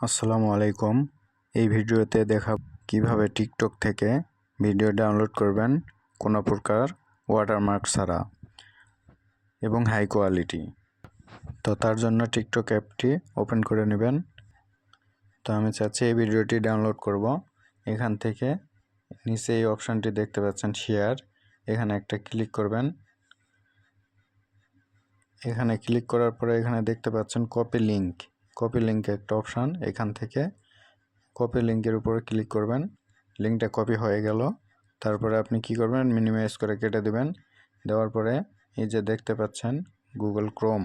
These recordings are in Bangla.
আসসালামু আলাইকুম। এই ভিডিওতে দেখা কীভাবে টিকটক থেকে ভিডিও ডাউনলোড করবেন কোনো প্রকার ওয়াটারমার্ক ছাড়া এবং হাই কোয়ালিটি। তো তার জন্য টিকটক অ্যাপটি ওপেন করে নেবেন। তো আমি চাচ্ছি এই ভিডিওটি ডাউনলোড করব। এখান থেকে নিচে এই অপশানটি দেখতে পাচ্ছেন শেয়ার। এখানে একটা ক্লিক করবেন। এখানে ক্লিক করার পরে এখানে দেখতে পাচ্ছেন কপি লিঙ্ক কপি লিঙ্কে একটা অপশান এখান থেকে কপি লিঙ্কের উপরে ক্লিক করবেন। লিঙ্কটা কপি হয়ে গেল। তারপরে আপনি কি করবেন? মিনিমাইজ করে কেটে দেবেন। দেওয়ার পরে এই যে দেখতে পাচ্ছেন গুগল ক্রোম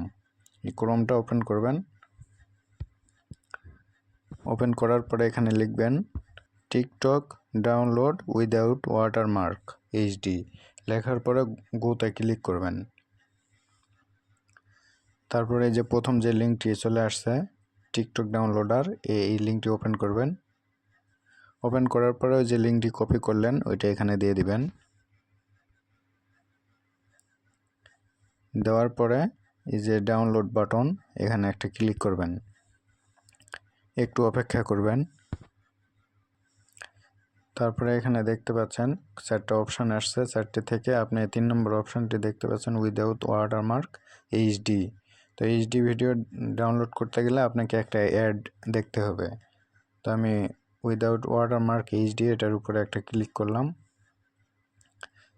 এই ক্রোমটা ওপেন করবেন। ওপেন করার পরে এখানে লিখবেন TikTok download without watermark HD লেখার পরে গোতে ক্লিক করবেন। তারপরে যে প্রথম যে লিঙ্কটি চলে আসছে টিকটক ডাউনলোডার এই লিঙ্কটি ওপেন করবেন। ওপেন করার পরে যে লিঙ্কটি কপি করলেন, ওইটা এখানে দিয়ে দিবেন। দেওয়ার পরে এই যে ডাউনলোড বাটন এখানে একটা ক্লিক করবেন। একটু অপেক্ষা করবেন। তারপরে এখানে দেখতে পাচ্ছেন, চারটা অপশান আসছে। চারটে থেকে আপনি তিন নম্বর অপশানটি দেখতে পাচ্ছেন উইদাউট ওয়াটারমার্ক এইচডি তো এইচডি ভিডিও ডাউনলোড করতে গেলে আপনাকে একটা অ্যাড দেখতে হবে। তো আমি উইদাউট ওয়াটার ওয়াটারমার্ক এইচডি এটার উপরে একটা ক্লিক করলাম।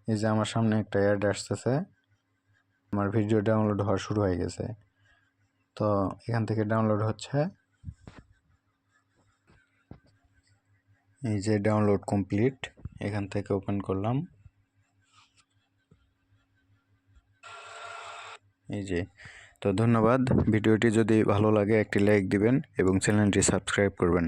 এই যে আমার সামনে একটা অ্যাড আসতেছে। আমার ভিডিও ডাউনলোড হওয়া শুরু হয়ে গেছে। তো এখান থেকে ডাউনলোড হচ্ছে। এই যে ডাউনলোড কমপ্লিট এখান থেকে ওপেন করলাম। এই যে তো ধন্যবাদ। ভিডিওটি যদি ভালো লাগে একটি লাইক দিবেন এবং চ্যানেলটি সাবস্ক্রাইব করবেন।